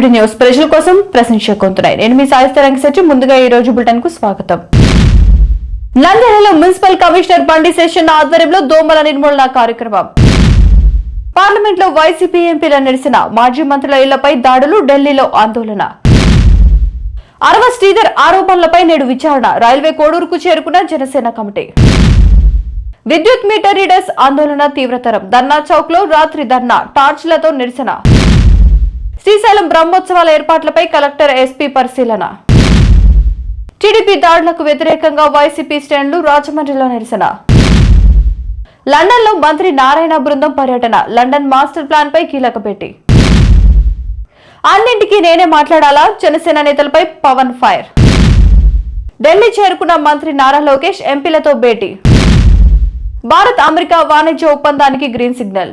Welcome news ప్రజల కోసం ప్రశ్నించే కొంతున్నాయి నేను మీ సాయిస్త రంగసచ్చి ముందుగా ఈ రోజు బులెటిన్కు స్వాగతం. నంద్యాలలో మున్సిపల్ కమిషనర్ బండి శేషన్ ఆధ్వర్యంలో దోమల నిర్మూలన కార్యక్రమం. పార్లమెంట్లో వైసీపీ ఎంపీల నిరసన మాజీ మంత్రుల ఇళ్ళపై దాడులు ఢిల్లీలో ఆందోళన. అరవ శ్రీధర్ ఆరోపణలపై నేడు విచారణ రైల్వే కోడూరుకు చేరుకున్న జనసేన కమిటీ. విద్యుత్ మీటర్ రీడర్స్ ఆందోళన తీవ్రతరం ధర్నా చౌక్లో రాత్రి ధర్నా టార్చ్లతో నిరసన. శ్రీశైలం బ్రహ్మోత్సవాల ఏర్పాట్లపై కలెక్టర్ ఎస్పీ పరిశీలన. టీడీపీ దాడులకు వ్యతిరేకంగా వైసీపీ స్టాండ్లు రాజమండ్రిలో నిరసన. లండన్లో మంత్రి నారాయణ బృందం పర్యటన లండన్ మాస్టర్ ప్లాన్ పై కీలక భేటీ. అన్నింటికీ నేనే మాట్లాడాలా? జనసేన నేతలపై పవన్ ఫైర్. ఢిల్లీ చేరుకున్న మంత్రి నారా లోకేష్ ఎంపీలతో భేటీ. భారత్ అమెరికా వాణిజ్య ఒప్పందానికి గ్రీన్ సిగ్నల్.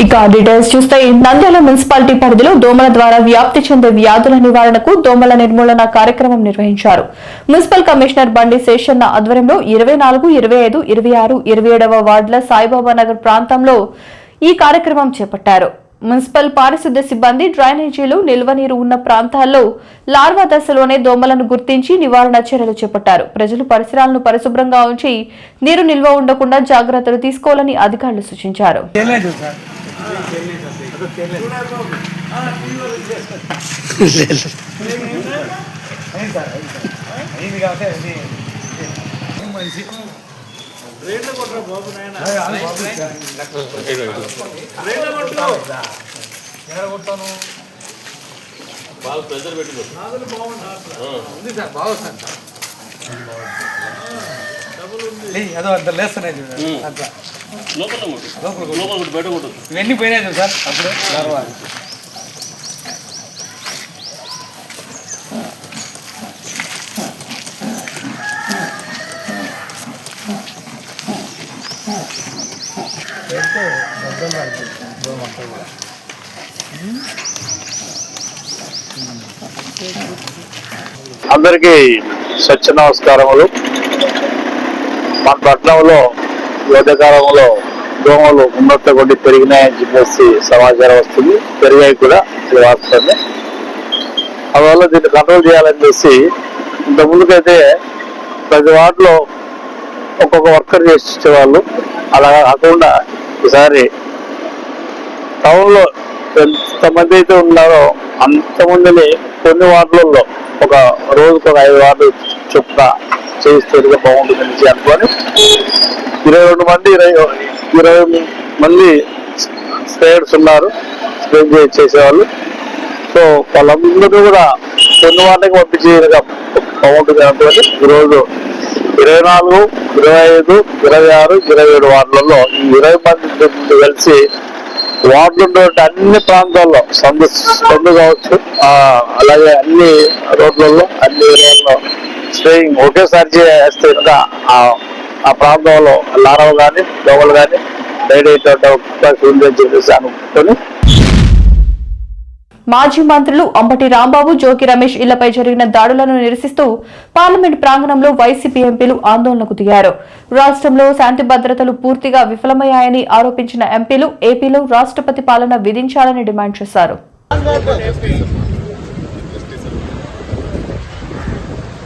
ఇక డీటెయిల్స్ చూస్తే నంద్యాల మున్సిపాలిటీ పరిధిలో దోమల ద్వారా వ్యాప్తి చెందే వ్యాధుల నివారణకు దోమల నిర్మూలన కార్యక్రమం నిర్వహించారు. మున్సిపల్ కమిషనర్ బండి శేషన్న ఆధ్వర్యంలో ఇరవై నాలుగు ఇరవై ఐదు ఇరవై ఆరు ఇరవై ఏడవ వార్డుల సాయిబాబా నగర్ ప్రాంతంలో ఈ కార్యక్రమం చేపట్టారు. మున్సిపల్ పారిశుద్ధ్య సిబ్బంది డ్రైనేజీలు నిల్వ నీరు ఉన్న ప్రాంతాల్లో లార్వా దశలోనే దోమలను గుర్తించి నివారణ చర్యలు చేపట్టారు. ప్రజలు పరిసరాలను పరిశుభ్రంగా ఉంచి నీరు నిల్వ ఉండకుండా జాగ్రత్తలు తీసుకోవాలని అధికారులు సూచించారు. మనిషి రేట్లు కొట్టరా బాబు నాయన రేట్లు బాగా ప్రెజర్ పెట్టుకో ఉంది సార్ బాగా సార్ అదో అంత. లేస్తున్నాయి చూడండి లోపల కొట్టు. ఇవన్నీ పోయినాయి సార్? అప్పుడు? అందరికీ స్వచ్ఛ నమస్కారములు. మన పట్టణంలో యువతకాలంలో దోమలు ఉన్నత కొద్ది పెరిగినాయని చెప్పేసి సమాచారం వస్తుంది. పెరిగాయి కూడా ఇది వాస్తవమే అందువల్ల దీన్ని కంట్రోల్ చేయాలని చేసి డబ్బులకైతే ప్రతి వార్డులో ఒక్కొక్క వర్కర్ చేసి ఇచ్చేవాళ్ళు అలా కాకుండా ఈసారి టౌన్లో ఎంతమంది అయితే ఉన్నారో అంతమందిని కొన్ని వార్డులలో ఒక రోజుకు ఒక ఐదు వార్డు చొప్పున చేయిస్తే బాగుంటుంది అనుకొని ఇరవై రెండు మంది ఇరవై ఇరవై మంది స్ప్రేయర్స్ ఉన్నారు స్ప్రే చేసేవాళ్ళు. సో వాళ్ళందరూ కూడా కొన్ని వాటికి పంపించి ఇంకా బాగుంటుంది ఈరోజు ఇరవై నాలుగు ఇరవై ఐదు ఇరవై ఆరు ఇరవై ఏడు వార్డులలో ఈ ఇరవై మంది కలిసి వార్డులు ఉన్నటువంటి అన్ని ప్రాంతాల్లో సందు సందు కావచ్చు అలాగే అన్ని రోడ్లలో అన్ని ఏరియాల్లో స్ప్రేయింగ్ ఒకేసారి చేస్తే ఇంకా ఆ ప్రాంతంలో లారవ కానీ దోమలు కానీ ఉందని చెప్పేసి మాజీ మంత్రులు అంబటి రాంబాబు జోకి రమేష్ ఇళ్ళపై జరిగిన దాడులను నిరసిస్తూ పార్లమెంట్ ప్రాంగణంలో వైసీపీ ఎంపీలు ఆందోళనకు దిగారు. రాష్ట్రంలో శాంతి భద్రతలు పూర్తిగా విఫలమయ్యాయని ఆరోపించిన ఎంపీలు ఏపీలో రాష్ట్రపతి పాలన విధించాలని డిమాండ్ చేశారు.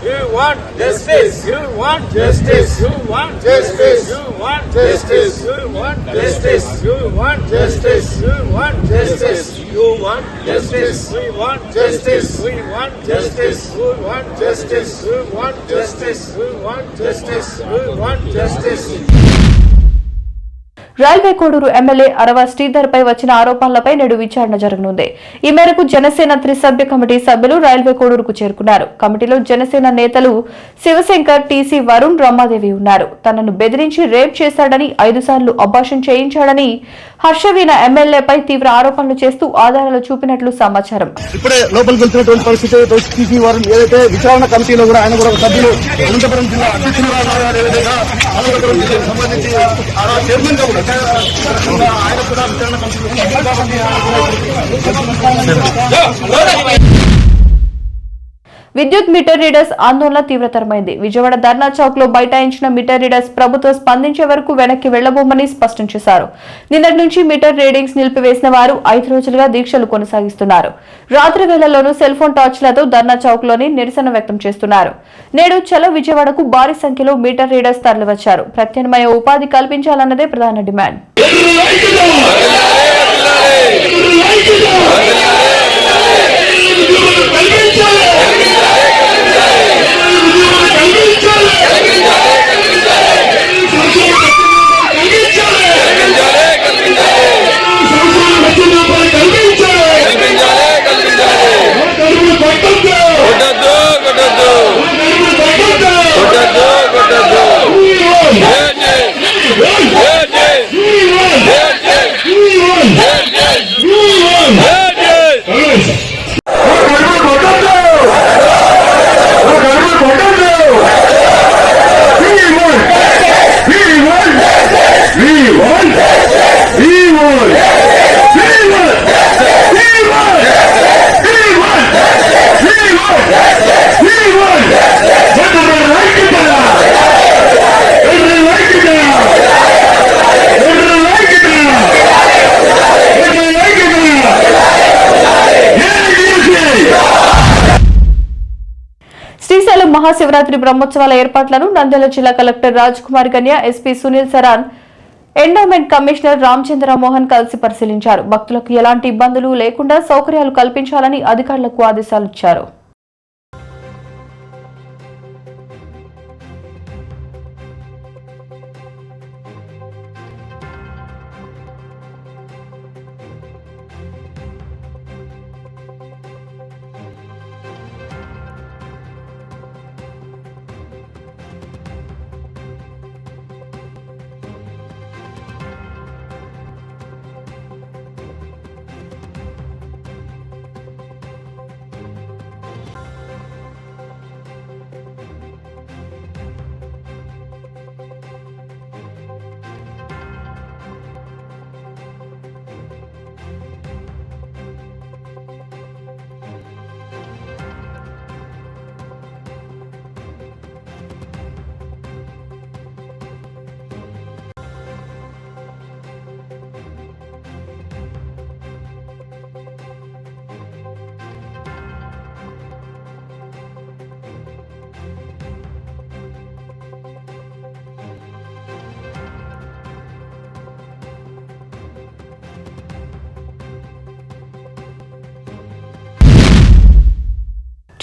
You want justice. You want justice. You want justice. You want justice. You want justice. You want justice. You want justice. You want justice. We want justice. We want justice. We want justice. We want justice. We want justice. We want justice. Railway Koduru MLA Arava Sridhar పై వచ్చిన ఆరోపణలపై నేడు విచారణ జరగనుంది. ఈ మేరకు జనసేన త్రిసభ్య committee సభ్యులు railway కోడూరుకు చేరుకున్నారు. కమిటీలో జనసేన నేతలు శివశంకర్ టీసీ వరుణ్ రమాదేవి ఉన్నారు. తనను బెదిరించి రేప్ చేశాడని ఐదు సార్లు అభాషణ చేయించాడని హర్షవీణ ఎమ్మెల్యేపై తీవ్ర ఆరోపణలు చేస్తూ ఆధారాలు చూపినట్లు సమాచారం. ఇప్పుడే లోపలికి వెళ్తున్నటువంటి పరిస్థితి టీసీ వారు ఏదైతే విచారణ కమిటీలో కూడా ఆయన కూడా సభ్యులు అనంతపురం జిల్లా అధ్యక్షురాలు సంబంధించి చైర్మన్గా కూడా ఆయన కూడా విచారణ కమిటీలో సభ్యులు కాబట్టి ఆయన కూడా విద్యుత్ మీటర్ రీడర్స్ ఆందోళన తీవ్రతరమైంది విజయవాడ ధర్నా చౌక్లో బైఠాయించిన మీటర్ రీడర్స్ ప్రభుత్వం స్పందించే వరకు వెనక్కి వెళ్ళబోమని స్పష్టం చేశారు నిన్నటి నుంచి మీటర్ రీడింగ్స్ నిలిపివేసిన వారు ఐదు రోజులుగా దీక్షలు కొనసాగిస్తున్నారు రాత్రి వేళల్లోనూ సెల్ ఫోన్ టార్చ్లతో ధర్నా చౌక్లోని నిరసన వ్యక్తం చేస్తున్నారు నేడు చలో విజయవాడకు భారీ సంఖ్యలో మీటర్ రీడర్స్ తరలివచ్చారు ప్రత్యామ్నాయ ఉపాధి కల్పించాలన్నదే ప్రధాన డిమాండ్ కొట్టద్దు మహాశివరాత్రి బ్రహ్మోత్సవాల ఏర్పాట్లను నంద్యాల జిల్లా కలెక్టర్ రాజ్ కుమార్ కన్యా SP Sunil Saran endowment commissioner Ramachandra Mohan కలిసి పరిశీలించారు. భక్తులకు ఎలాంటి ఇబ్బందులు లేకుండా సౌకర్యాలు కల్పించాలని అధికారులకు ఆదేశాలు ఇచ్చారు.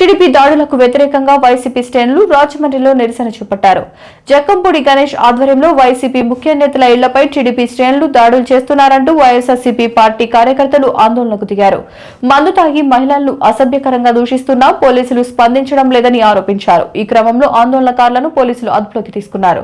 టీడీపీ దాడులకు వ్యతిరేకంగా వైసీపీ శ్రేణులు రాజమండ్రిలో నిరసన చేపట్టారు. జక్కంపూడి గణేష్ ఆధ్వర్యంలో వైసీపీ ముఖ్య నేతల ఇళ్ళపై టీడీపీ శ్రేణులు దాడులు చేస్తున్నారంటూ వైఎస్ఆర్సీపీ పార్టీ కార్యకర్తలు ఆందోళనకు దిగారు. మందు తాగి మహిళలను అసభ్యకరంగా దూషిస్తున్నా పోలీసులు స్పందించడం లేదని ఆరోపించారు. ఈ క్రమంలో ఆందోళనకారులను పోలీసులు అదుపులోకి తీసుకున్నారు.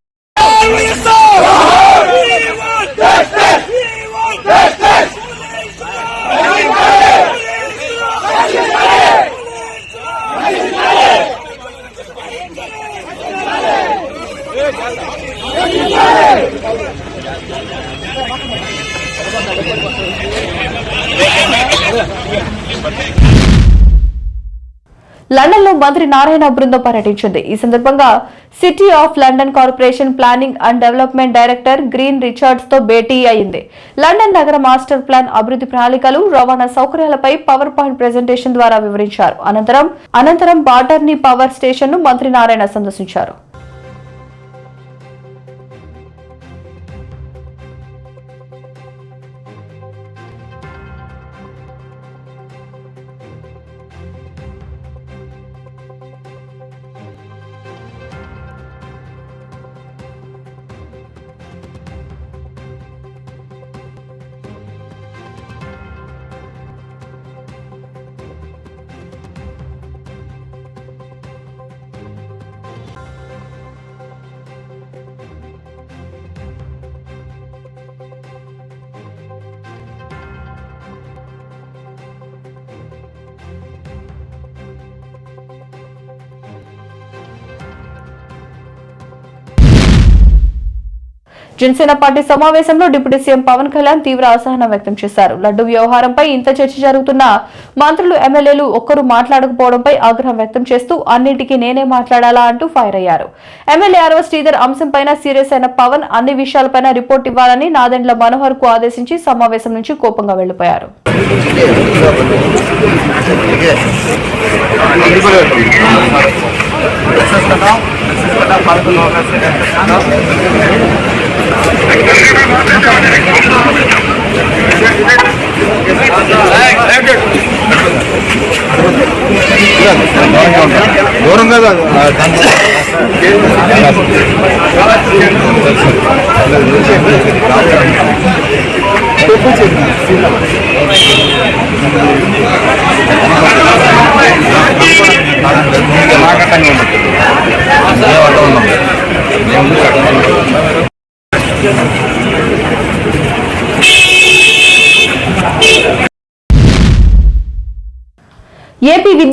లండన్లో మంత్రి నారాయణ బృందం పర్యటించింది. ఈ సందర్భంగా city of London corporation planning and development director Green రిచర్డ్స్తో భేటీ అయింది. లండన్ నగర మాస్టర్ ప్లాన్ అభివృద్ధి ప్రణాళికలు రవాణా సౌకర్యాలపై పవర్ పాయింట్ ప్రెజెంటేషన్ ద్వారా వివరించారు. అనంతరం అనంతరం బాటర్నీ పవర్ స్టేషన్ను మంత్రి నారాయణ సందర్శించారు. జనసేన పార్టీ సమావేశంలో డిప్యూటీ సీఎం పవన్ కళ్యాణ్ తీవ్ర అసహనం వ్యక్తం చేశారు. లడ్డు వ్యవహారంపై ఇంత చర్చ జరుగుతున్న మంత్రులు ఎమ్మెల్యేలు ఒక్కరు మాట్లాడకపోవడంపై ఆగ్రహం వ్యక్తం చేస్తూ అన్నింటికీ నేనే మాట్లాడాలా అంటూ ఫైర్ అయ్యారు. ఎమ్మెల్యే అరవ శ్రీధర్ అంశంపైన సీరియస్ అయిన పవన్ అన్ని విషయాలపైన రిపోర్ట్ ఇవ్వాలని నాదెండ్ల మనోహర్కు ఆదేశించి సమావేశం నుంచి కోపంగా వెళ్ళిపోయారు దూరంగా ఏపీ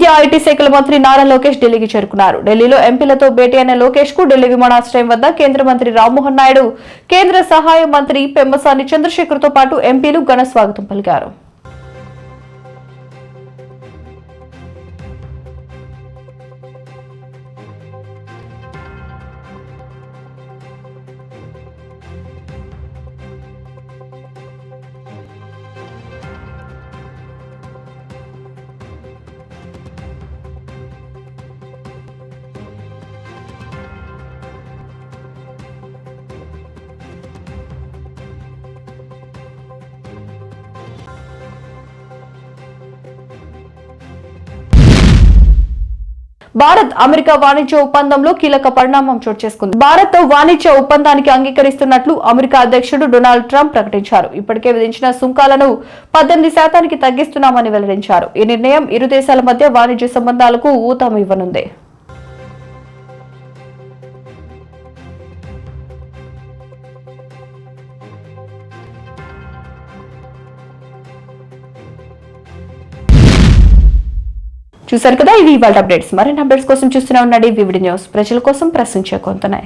విద్యా ఐటీ శాఖల మంత్రి నారా లోకేష్ ఢిల్లీకి చేరుకున్నారు. ఢిల్లీలో ఎంపీలతో భేటీ అయిన లోకేష్కు ఢిల్లీ విమానాశ్రయం వద్ద కేంద్ర మంత్రి రామ్మోహన్ నాయుడు కేంద్ర సహాయ మంత్రి పెమ్మసాని చంద్రశేఖర్తో పాటు ఎంపీలు ఘన స్వాగతం పలికారు. భారత్ అమెరికా వాణిజ్య ఒప్పందంలో కీలక పరిణామం చోటు చేసుకుంది. భారత్ వాణిజ్య ఒప్పందానికి అంగీకరిస్తున్నట్లు అమెరికా అధ్యక్షుడు డొనాల్డ్ ట్రంప్ ప్రకటించారు. ఇప్పటికే విధించిన సుంకాలను పద్దెనిమిది శాతానికి తగ్గిస్తున్నామని వెల్లడించారు. ఈ నిర్ణయం ఇరు దేశాల మధ్య వాణిజ్య సంబంధాలకు ఊతం ఇవ్వనుంది. చూశారు కదా ఇవి ఇవాళ అప్డేట్స్ మరిన్ని అప్డేట్స్ కోసం చూస్తూనే ఉండండి. వివిడి న్యూస్ ప్రజల కోసం ప్రశ్నించే కొంతనే